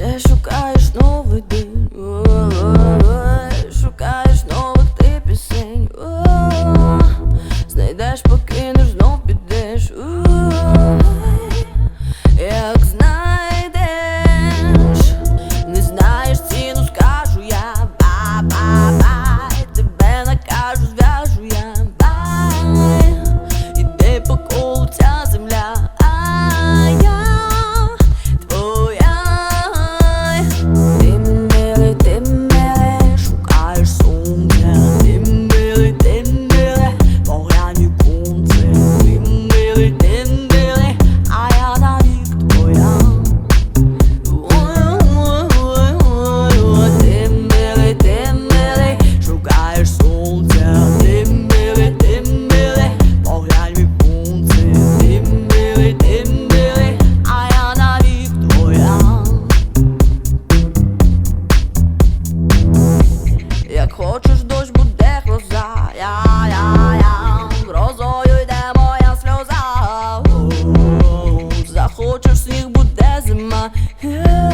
ще шукаєш новий день. хочеш дощ, буде гроза. Я, я, я, грозою йде моя сльоза. Захочеш сніг, буде зима. Е.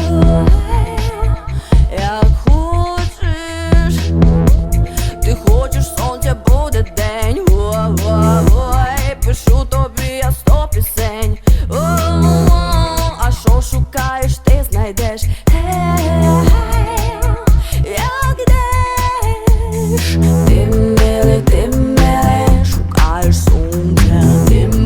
hometown.